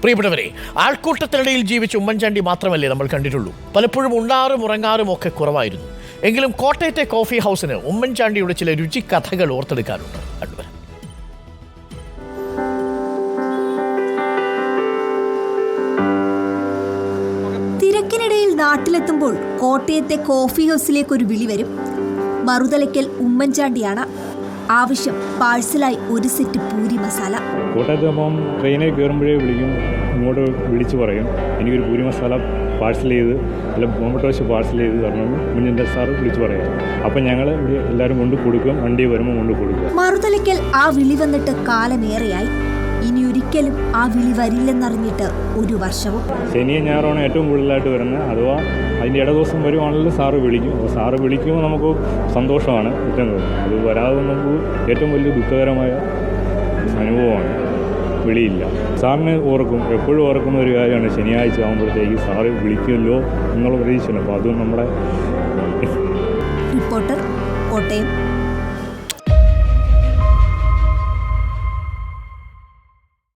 പ്രിയപ്പെട്ടവരെ ആൾക്കൂട്ടത്തിനിടയിൽ ജീവിച്ച ഉമ്മൻചാണ്ടി മാത്രമല്ലേ നമ്മൾ കണ്ടിട്ടുള്ളൂ. പലപ്പോഴും ഉണ്ണാറും ഉറങ്ങാറും ഒക്കെ കുറവായിരുന്നു. എങ്കിലും കോട്ടയത്തെ കോഫി ഹൗസിന് ഉമ്മൻചാണ്ടിയുടെ ചില രുചി കഥകൾ ഓർത്തെടുക്കാനുണ്ട്. തിരക്കിനിടയിൽ നാട്ടിലെത്തുമ്പോൾ കോട്ടയത്തെ കോഫി ഹൗസിലേക്ക് ഒരു വിളി വരും. മറുതലയ്ക്കൽ ഉമ്മൻചാണ്ടിയാണ് ആവശ്യം പാഴ്സലായി ഒരു സെറ്റ് പൂരി മസാല. കോട്ടയത്ത് അപ്പം ട്രെയിനിൽ കയറുമ്പോഴേ വിളിക്കും ഇങ്ങോട്ട് വിളിച്ചു പറയും എനിക്കൊരു പൂരി മസാല പാഴ്സൽ ചെയ്ത് അല്ല ബോംബട്ടോശ് പാഴ്സൽ ചെയ്ത് തരണം മുന്നിന്റെ സാറ് വിളിച്ച് പറയാം. അപ്പം ഞങ്ങൾ ഇവിടെ എല്ലാവരും കൊണ്ട് കൊടുക്കും വണ്ടി വരുമ്പോൾ കൊണ്ട് കൊടുക്കും. മറുതലയ്ക്കൽ ആ വിളി വന്നിട്ട് കാലമേറെയായി. ഇനി ഒരിക്കലും ആ വിളി വരില്ലെന്നറിഞ്ഞിട്ട് ഒരു വർഷവും. ശനിയും ഞായറാണ് ഏറ്റവും കൂടുതലായിട്ട് വരുന്നത്. അഥവാ അതിന്റെ ഇട ദിവസം വരുവാണെങ്കിൽ സാറ് വിളിക്കും. അപ്പോൾ സാറ് വിളിക്കുമ്പോൾ നമുക്ക് സന്തോഷമാണ്. കിട്ടുന്നത് അത് വരാതെ നമുക്ക് ഏറ്റവും വലിയ ദുഃഖകരമായ അനുഭവമാണ്. വിളിയില്ല. സാറിന് ഓർക്കും എപ്പോഴും ഓർക്കുന്ന ഒരു കാര്യമാണ് ശനിയാഴ്ച ആകുമ്പോഴത്തേക്ക് സാറ് വിളിക്കുമല്ലോ എന്നുള്ള പ്രതീക്ഷയാണ് അപ്പോൾ അതും നമ്മുടെ റിപ്പോർട്ടർ കോട്ടയം.